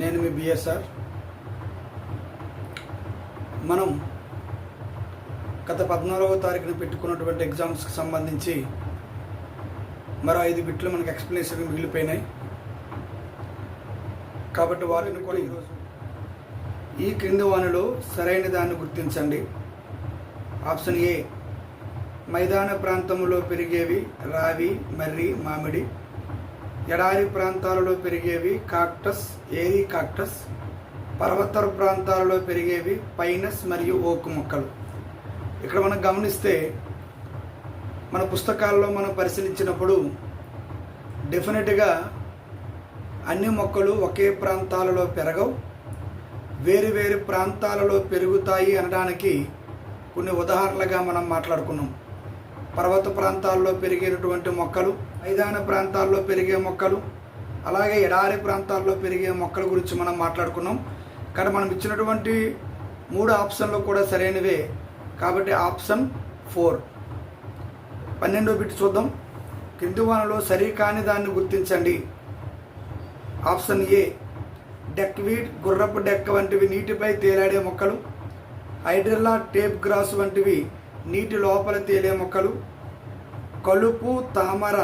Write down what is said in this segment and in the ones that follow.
నేను మీ బిఎస్ఆర్ మనం గత పద్నాలుగవ తారీఖున పెట్టుకున్నటువంటి ఎగ్జామ్స్కి సంబంధించి మరో ఐదు బిట్లు మనకు ఎక్స్ప్లెనేషన్ మిగిలిపోయినాయి. కాబట్టి వారిని కూడా ఈరోజు ఈ క్రింది వానలో సరైన దాన్ని గుర్తించండి. ఆప్షన్ ఏ మైదాన ప్రాంతంలో పెరిగేవి రావి మర్రి మామిడి. ఎడారి ప్రాంతాలలో పెరిగేవి కాక్టస్ ఏరి కాక్టస్ పర్వతర ప్రాంతాలలో పెరిగేవి పైనస్ మరియు ఓకు మొక్కలు. ఇక్కడ మనం గమనిస్తే మన పుస్తకాల్లో మనం పరిశీలించినప్పుడు డెఫినెట్గా అన్ని మొక్కలు ఒకే ప్రాంతాలలో పెరగవు వేరు వేరు ప్రాంతాలలో పెరుగుతాయి అనడానికి కొన్ని ఉదాహరణలుగా మనం మాట్లాడుకున్నాం. పర్వత ప్రాంతాల్లో పెరిగేటటువంటి మొక్కలు మైదాన ప్రాంతాల్లో పెరిగే మొక్కలు అలాగే ఎడారి ప్రాంతాల్లో పెరిగే మొక్కల గురించి మనం మాట్లాడుకున్నాం. కానీ మనం ఇచ్చినటువంటి మూడు ఆప్షన్లు కూడా సరైనవే. కాబట్టి ఆప్షన్ ఫోర్. పన్నెండో బిట్ చూద్దాం. కింది వనలో సరి కాని దాన్ని గుర్తించండి. ఆప్షన్ ఏ డెక్ వీడ్ గుర్రపు డెక్క వంటివి నీటిపై తేలాడే మొక్కలు హైడ్రిల్లా టేప్ గ్రాస్ వంటివి నీటి లోపల తేలే మొక్కలు కలుపు తామర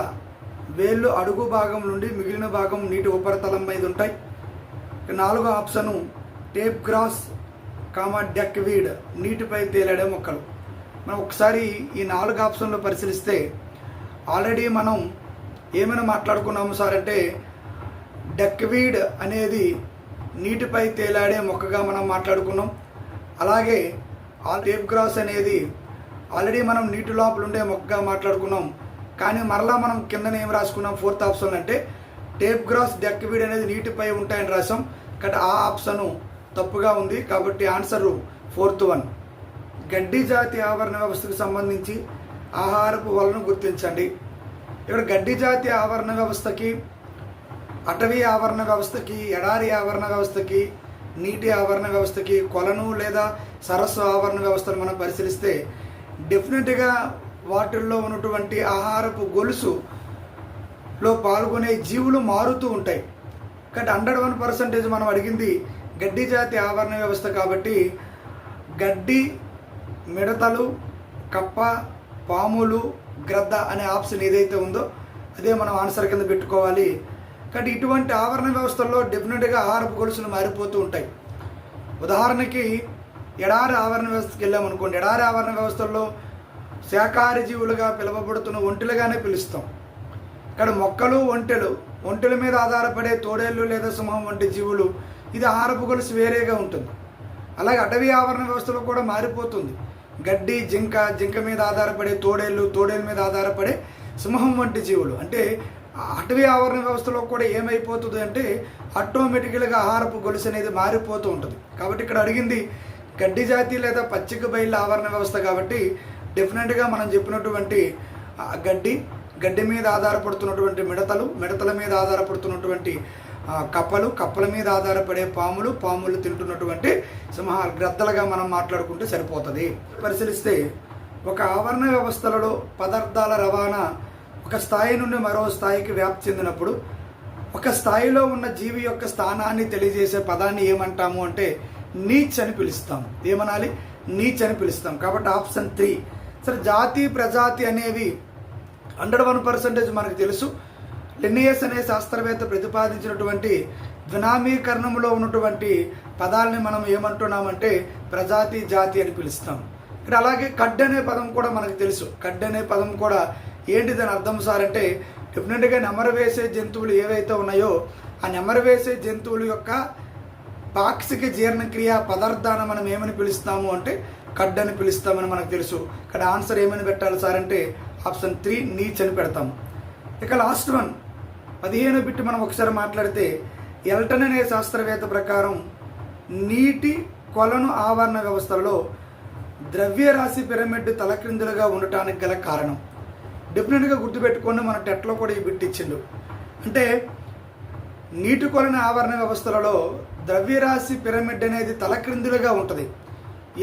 వేళ్ళు అడుగు భాగం నుండి మిగిలిన భాగం నీటి ఉపరితలం మీద ఉంటాయి. నాలుగో option tape grass comma deck weed నీటిపై తేలాడే మొక్కలు. మనం ఒకసారి ఈ నాలుగు ఆప్షన్లు పరిశీలిస్తే ఆల్రెడీ మనం ఏమైనా మాట్లాడుకున్నాము సార్ అంటే డెక్వీడ్ అనేది నీటిపై తేలాడే మొక్కగా మనం మాట్లాడుకున్నాం. అలాగే ఆ టేప్ గ్రాస్ అనేది ఆల్రెడీ మనం నీటి లోపల ఉండే మొక్కగా మాట్లాడుకున్నాం. కానీ మరలా మనం కింద ఏం రాసుకున్నాం? ఫోర్త్ ఆప్షన్ అంటే టేప్ గ్రాస్ డెక్విడ్ అనేది నీటిపై ఉంటాయని రాసాం కాబట్టి ఆ ఆప్షన్ తప్పుగా ఉంది. కాబట్టి ఆన్సరు ఫోర్త్ వన్ గడ్డి జాతి ఆవరణ వ్యవస్థకు సంబంధించి ఆహారపు వలను గుర్తించండి. ఇక్కడ గడ్డి జాతి ఆవరణ వ్యవస్థకి అటవీ ఆవరణ వ్యవస్థకి ఎడారి ఆవరణ వ్యవస్థకి నీటి ఆవరణ వ్యవస్థకి కొలను లేదా సరస్సు ఆవరణ వ్యవస్థను మనం పరిశీలిస్తే డెఫినెట్గా వాటిల్లో ఉన్నటువంటి ఆహారపు గొలుసులో పాల్గొనే జీవులు మారుతూ ఉంటాయి. కాబట్టి హండ్రెడ్ వన్ పర్సెంటేజ్ మనం అడిగింది గడ్డి జాతి ఆవరణ వ్యవస్థ కాబట్టి గడ్డి మిడతలు కప్ప పాములు గ్రద్ద అనే ఆప్షన్ ఏదైతే ఉందో అదే మనం ఆన్సర్ కింద పెట్టుకోవాలి. కాబట్టి ఇటువంటి ఆవరణ వ్యవస్థల్లో డెఫినెట్గా ఆహారపు గొలుసులు మారిపోతూ ఉంటాయి. ఉదాహరణకి ఎడారి ఆవరణ వ్యవస్థకి వెళ్ళామనుకోండి ఎడారి ఆవరణ వ్యవస్థల్లో శాకాహార జీవులుగా పిలువబడుతున్న ఒంటెలుగానే పిలుస్తాం. ఇక్కడ మొక్కలు ఒంటెలు ఒంటెల మీద ఆధారపడే తోడేళ్ళు లేదా సింహం వంటి జీవులు ఇది ఆహారపు గొలుసు వేరేగా ఉంటుంది. అలాగే అటవీ ఆవరణ వ్యవస్థలో కూడా మారిపోతుంది. గడ్డి జింక జింక మీద ఆధారపడే తోడేళ్ళు తోడేళ్ళ మీద ఆధారపడే సింహం వంటి జీవులు. అంటే అటవీ ఆవరణ వ్యవస్థలో కూడా ఏమైపోతుంది అంటే ఆటోమేటిక్గా ఆహారపు గొలుసు అనేది మారిపోతూ ఉంటుంది. కాబట్టి ఇక్కడ అడిగింది గడ్డి జాతి లేదా పచ్చిక బయళ్ళ ఆవరణ వ్యవస్థ కాబట్టి డెఫినెట్గా మనం చెప్పినటువంటి గడ్డి గడ్డి మీద ఆధారపడుతున్నటువంటి మిడతలు మిడతల మీద ఆధారపడుతున్నటువంటి కప్పలు కప్పల మీద ఆధారపడే పాములు పాములు తింటున్నటువంటి సింహ గ్రద్దలుగా మనం మాట్లాడుకుంటే సరిపోతుంది. పరిశీలిస్తే ఒక ఆవరణ వ్యవస్థలలో పదార్థాల రవాణా ఒక స్థాయి నుండి మరో స్థాయికి వ్యాప్తి చెందినప్పుడు ఒక స్థాయిలో ఉన్న జీవి యొక్క స్థానాన్ని తెలియజేసే పదాన్ని ఏమంటాము అంటే నీచ్ అని పిలుస్తాం. ఏమనాలి? నీచ్ అని పిలుస్తాం. కాబట్టి ఆప్షన్ త్రీ. సరే జాతి ప్రజాతి అనేవి హండ్రెడ్ వన్ పర్సెంటేజ్ మనకు తెలుసు. లినియస్ అనే శాస్త్రవేత్త ప్రతిపాదించినటువంటి ద్వినామీకరణంలో ఉన్నటువంటి పదాలని మనం ఏమంటున్నామంటే ప్రజాతి జాతి అని పిలుస్తాం. ఇక్కడ అలాగే కడ్ అనే పదం కూడా మనకు తెలుసు. కడ్ అనే పదం కూడా ఏంటి దాని అర్థం సార్ అంటే డెఫినెట్గా నెమరు వేసే జంతువులు ఏవైతే ఉన్నాయో ఆ నెమరు వేసే జంతువుల యొక్క పాక్షిక జీర్ణక్రియ పదార్థాన్ని మనం ఏమని పిలుస్తాము అంటే కడ్ అని పిలుస్తామని మనకు తెలుసు. ఇక్కడ ఆన్సర్ ఏమని పెట్టాలి సార్ అంటే ఆప్షన్ త్రీ నీచ్ అని పెడతాము ఇక లాస్ట్ వన్. పదిహేను బిట్ మనం ఒకసారి మాట్లాడితే ఎల్టన్ అనే శాస్త్రవేత్త ప్రకారం నీటి కొలను ఆవరణ వ్యవస్థలో ద్రవ్యరాశి పిరమిడ్ తలక్రిందులుగా ఉండటానికి గల కారణం. డెఫినెట్గా గుర్తుపెట్టుకొని మన టెట్లో కూడా ఈ బిట్ ఇచ్చిండు. అంటే నీటి కొలను ఆవరణ వ్యవస్థలలో ద్రవ్యరాశి పిరమిడ్ అనేది తలక్రిందులుగా ఉంటుంది.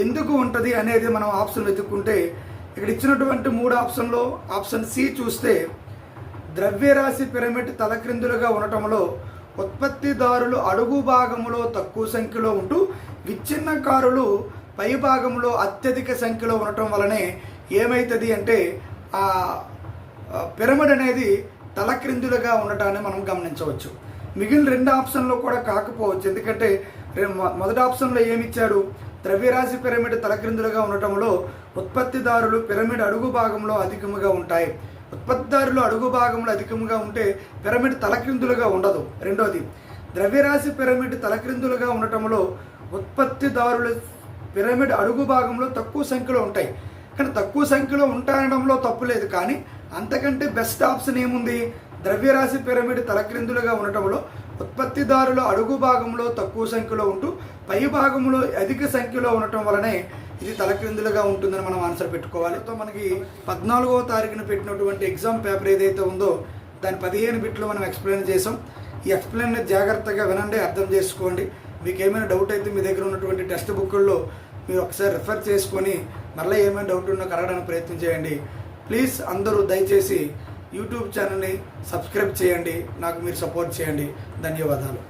ఎందుకు ఉంటుంది అనేది మనం ఆప్షన్ వెతుక్కుంటే ఇక్కడ ఇచ్చినటువంటి మూడు ఆప్షన్లో ఆప్షన్ సి చూస్తే ద్రవ్యరాశి పిరమిడ్ తలక్రిందులుగా ఉండటంలో ఉత్పత్తిదారులు అడుగు భాగంలో తక్కువ సంఖ్యలో ఉంటూ విచ్ఛిన్నకారులు పై భాగంలో అత్యధిక సంఖ్యలో ఉండటం వలనే ఏమవుతుంది అంటే ఆ ఆ పిరమిడ్ అనేది తలక్రిందులుగా ఉండటాన్ని మనం గమనించవచ్చు. మిగిలిన రెండు ఆప్షన్లో కూడా కాకపోవచ్చు. ఎందుకంటే మొదటి ఆప్షన్లో ఏమిచ్చాడు? ద్రవ్యరాశి పిరమిడ్ తలక్రిందులుగా ఉండటంలో ఉత్పత్తిదారులు పిరమిడ్ అడుగు భాగంలో అధికముగా ఉంటాయి. ఉత్పత్తిదారులు అడుగు భాగంలో అధికముగా ఉంటే పిరమిడ్ తలక్రిందులుగా ఉండదు. రెండోది ద్రవ్యరాశి పిరమిడ్ తలక్రిందులుగా ఉండటంలో ఉత్పత్తిదారుల పిరమిడ్ అడుగు భాగంలో తక్కువ సంఖ్యలో ఉంటాయి. కానీ తక్కువ సంఖ్యలో ఉంటానడంలో తప్పు లేదు. కానీ అంతకంటే బెస్ట్ ఆప్షన్ ఏముంది? ద్రవ్యరాశి పిరమిడ్ తలక్రిందులుగా ఉండటంలో ఉత్పత్తిదారుల అడుగు భాగంలో తక్కువ సంఖ్యలో ఉంటూ పై భాగంలో అధిక సంఖ్యలో ఉండటం వలనే ఇది తలక్రిందులుగా ఉంటుందని మనం ఆన్సర్ పెట్టుకోవాలి. సో మనకి పద్నాలుగో తారీఖున పెట్టినటువంటి ఎగ్జామ్ పేపర్ ఏదైతే ఉందో దాని పదిహేను బిట్లు మనం ఎక్స్ప్లెయిన్ చేసాం. ఈ ఎక్స్ప్లెయిన్ జాగ్రత్తగా వినండి అర్థం చేసుకోండి. మీకు ఏమైనా డౌట్ అయితే మీ దగ్గర ఉన్నటువంటి టెక్స్ట్ బుక్ల్లో మీరు ఒకసారి రిఫర్ చేసుకొని మళ్ళీ ఏమైనా డౌట్ ఉన్నా కలగడానికి ప్రయత్నం చేయండి. ప్లీజ్ అందరూ దయచేసి యూట్యూబ్ ఛానల్ని సబ్స్క్రైబ్ చేయండి. నాకు మీరు సపోర్ట్ చేయండి. ధన్యవాదాలు.